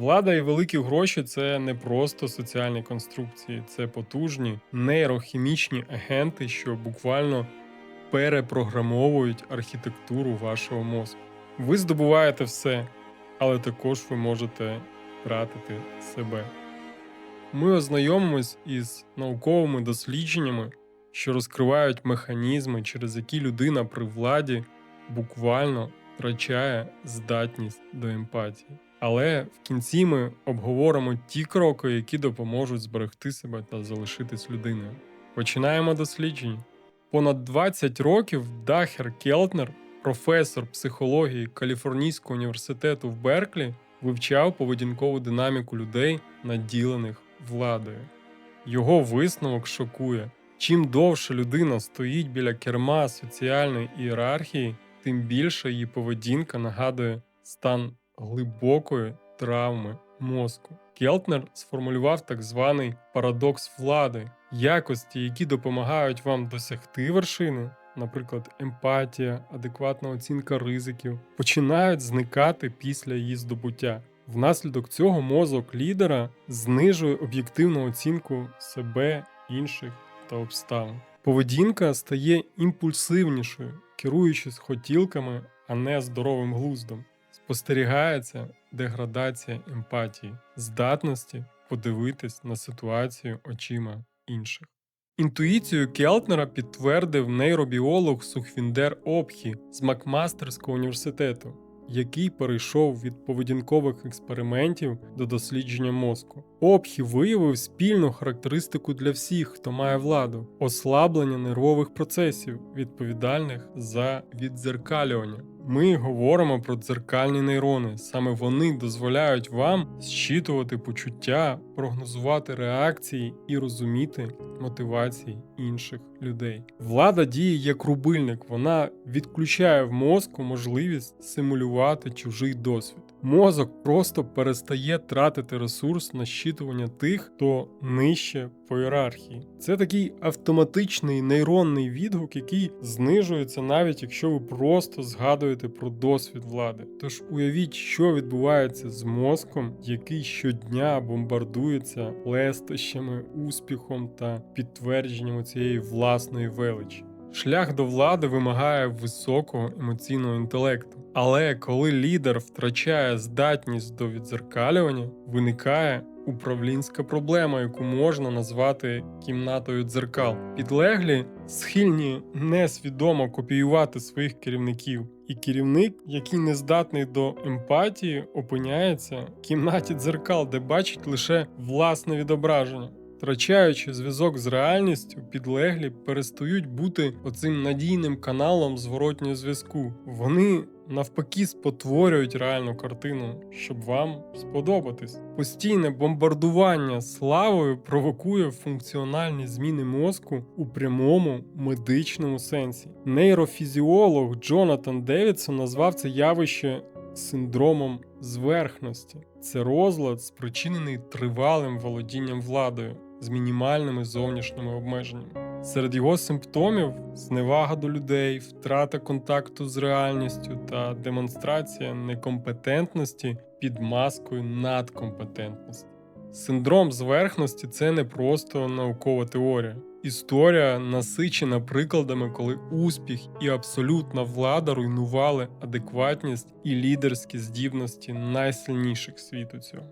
Влада і великі гроші це не просто соціальні конструкції, це потужні нейрохімічні агенти, що буквально перепрограмовують архітектуру вашого мозку. Ви здобуваєте все, але також ви можете втратити себе. Ми ознайомимось із науковими дослідженнями, що розкривають механізми, через які людина при владі буквально втрачає здатність до емпатії. Але в кінці ми обговоримо ті кроки, які допоможуть зберегти себе та залишитись людиною. Починаємо дослідження. Понад 20 років Дахер Келтнер, професор психології Каліфорнійського університету в Берклі, вивчав поведінкову динаміку людей, наділених владою. Його висновок шокує: чим довше людина стоїть біля керма соціальної ієрархії, тим більше її поведінка нагадує стан глибокої травми мозку. Келтнер сформулював так званий парадокс влади, якості, які допомагають вам досягти вершини, наприклад, емпатія, адекватна оцінка ризиків, починають зникати після її здобуття. Внаслідок цього мозок лідера знижує об'єктивну оцінку себе, інших та обставин. Поведінка стає імпульсивнішою, керуючись хотілками, а не здоровим глуздом. Спостерігається деградація емпатії, здатності подивитись на ситуацію очима інших. Інтуїцію Келтнера підтвердив нейробіолог Сухвіндер Обхі з Макмастерського університету, який перейшов від поведінкових експериментів до дослідження мозку. Обхі виявив спільну характеристику для всіх, хто має владу ослаблення нервових процесів, відповідальних за віддзеркалювання. Ми говоримо про дзеркальні нейрони. Саме вони дозволяють вам зчитувати почуття, прогнозувати реакції і розуміти мотивації інших людей. Влада діє як рубильник, вона відключає в мозку можливість симулювати чужий досвід. Мозок просто перестає тратити ресурс на щитування тих, хто нижче по ієрархії. Це такий автоматичний нейронний відгук, який знижується навіть якщо ви просто згадуєте про досвід влади. Тож уявіть, що відбувається з мозком, який щодня бомбардується лестощами, успіхом та підтвердженням цієї власної величі. Шлях до влади вимагає високого емоційного інтелекту. Але коли лідер втрачає здатність до відзеркалювання, виникає управлінська проблема, яку можна назвати кімнатою дзеркал. Підлеглі схильні несвідомо копіювати своїх керівників, і керівник, який не здатний до емпатії, опиняється в кімнаті дзеркал, де бачить лише власне відображення. Втрачаючи зв'язок з реальністю, підлеглі перестають бути оцим надійним каналом зворотнього зв'язку. Вони навпаки спотворюють реальну картину, щоб вам сподобатись. Постійне бомбардування славою провокує функціональні зміни мозку у прямому медичному сенсі. Нейрофізіолог Джонатан Девідсон назвав це явище синдромом зверхності. Це розлад, спричинений тривалим володінням владою з мінімальними зовнішніми обмеженнями. Серед його симптомів зневага до людей, втрата контакту з реальністю та демонстрація некомпетентності під маскою надкомпетентності. Синдром зверхності це не просто наукова теорія. Історія насичена прикладами, коли успіх і абсолютна влада руйнували адекватність і лідерські здібності найсильніших світу цього.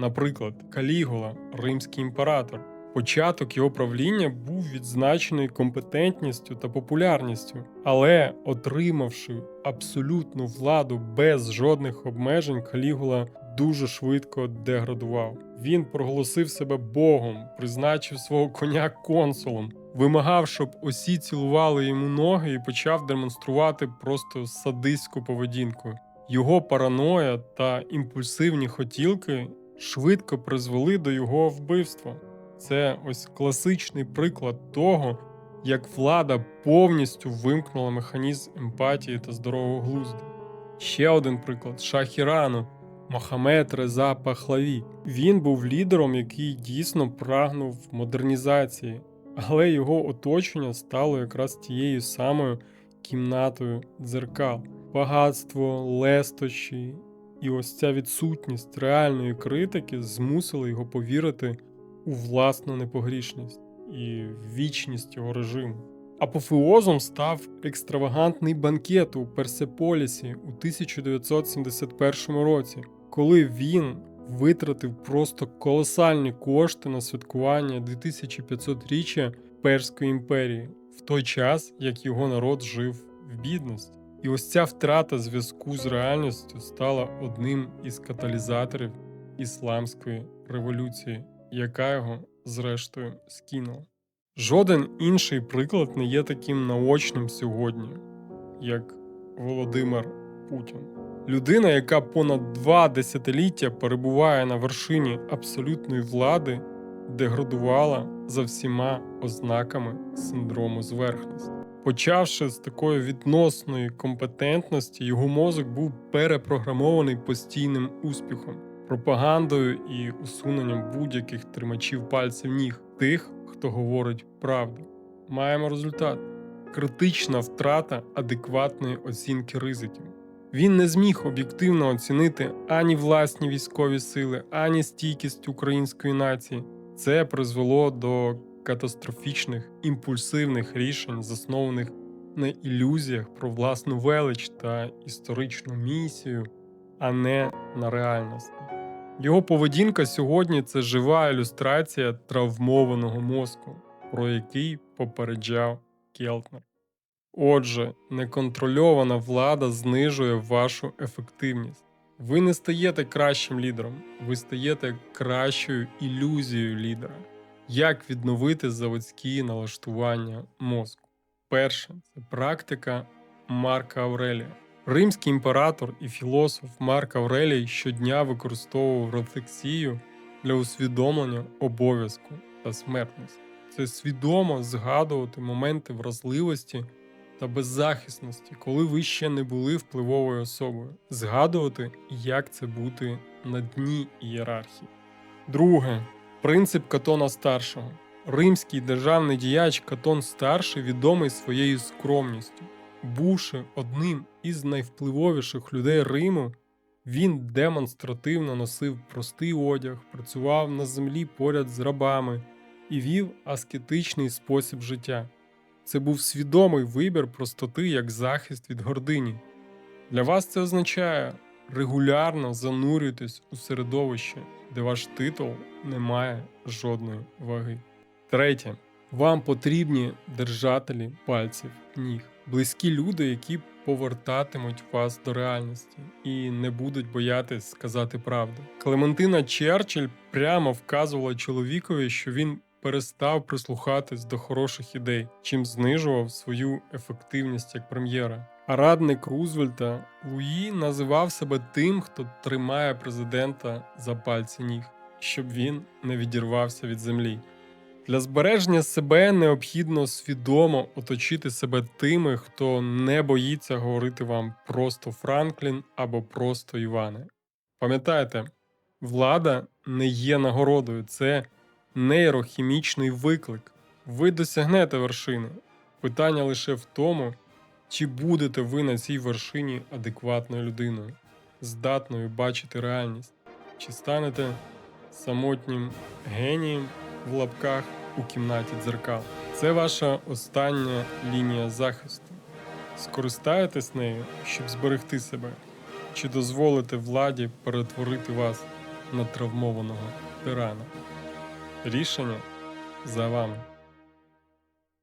Наприклад, Калігула, римський імператор. Початок його правління був відзначений компетентністю та популярністю, але отримавши абсолютну владу без жодних обмежень, Калігула дуже швидко деградував. Він проголосив себе Богом, призначив свого коня консулом, вимагав, щоб усі цілували йому ноги і почав демонструвати просто садистську поведінку. Його параноя та імпульсивні хотілки швидко призвели до його вбивства. Це ось класичний приклад того, як влада повністю вимкнула механізм емпатії та здорового глузду. Ще один приклад шах Ірану Мохамед Реза Пахлаві. Він був лідером, який дійсно прагнув модернізації, але його оточення стало якраз тією самою кімнатою дзеркал, багатство, лестощі І ось ця відсутність реальної критики змусила його повірити у власну непогрішність і вічність його режиму. Апофеозом став екстравагантний банкет у Персеполісі у 1971 році, коли він витратив просто колосальні кошти на святкування 2500-річчя Перської імперії, в той час як його народ жив в бідності. І ось ця втрата зв'язку з реальністю стала одним із каталізаторів ісламської революції, яка його зрештою скинула. Жоден інший приклад не є таким наочним сьогодні, як Володимир Путін. Людина, яка понад два десятиліття перебуває на вершині абсолютної влади, деградувала за всіма ознаками синдрому зверхності. Почавши з такої відносної компетентності, його мозок був перепрограмований постійним успіхом, пропагандою і усуненням будь-яких тримачів пальців ніг тих, хто говорить правду. Маємо результат: критична втрата адекватної оцінки ризиків. Він не зміг об'єктивно оцінити ані власні військові сили, ані стійкість української нації. Це призвело до катастрофічних імпульсивних рішень, заснованих на ілюзіях про власну велич та історичну місію, а не на реальності. Його поведінка сьогодні це жива ілюстрація травмованого мозку, про який попереджав Келтнер. Отже, неконтрольована влада знижує вашу ефективність. Ви не стаєте кращим лідером, ви стаєте кращою ілюзією лідера. Як відновити заводські налаштування мозку? Перше це практика Марка Аврелія. Римський імператор і філософ Марк Аврелій щодня використовував рефлексію для усвідомлення обов'язку та смертності. Це свідомо згадувати моменти вразливості та беззахисності, коли ви ще не були впливовою особою, згадувати, як це бути на дні ієрархії. Друге принцип Катона Старшого. Римський державний діяч Катон Старший відомий своєю скромністю. Бувши одним із найвпливовіших людей Риму, він демонстративно носив простий одяг, працював на землі поряд з рабами і вів аскетичний спосіб життя. Це був свідомий вибір простоти як захист від гордині. Для вас це означає регулярно занурюйтесь у середовище, де ваш титул не має жодної ваги. Третє. Вам потрібні держателі пальців ніг, близькі люди, які повертатимуть вас до реальності і не будуть боятись сказати правду. Клементина Черчилль прямо вказувала чоловікові, що він перестав прислухатись до хороших ідей, чим знижував свою ефективність як прем'єра. Радник Рузвельта Луї називав себе тим, хто тримає президента за пальці ніг, щоб він не відірвався від землі. Для збереження себе необхідно свідомо оточити себе тими, хто не боїться говорити вам просто Франклін або просто Іване. Пам'ятайте, влада не є нагородою, це нейрохімічний виклик. Ви досягнете вершини. Питання лише в тому, чи будете ви на цій вершині адекватною людиною, здатною бачити реальність, чи станете самотнім генієм в лапках у кімнаті дзеркал. Це ваша остання лінія захисту. Скористаєтесь нею, щоб зберегти себе, чи дозволите владі перетворити вас на травмованого тирана. Рішення за вами.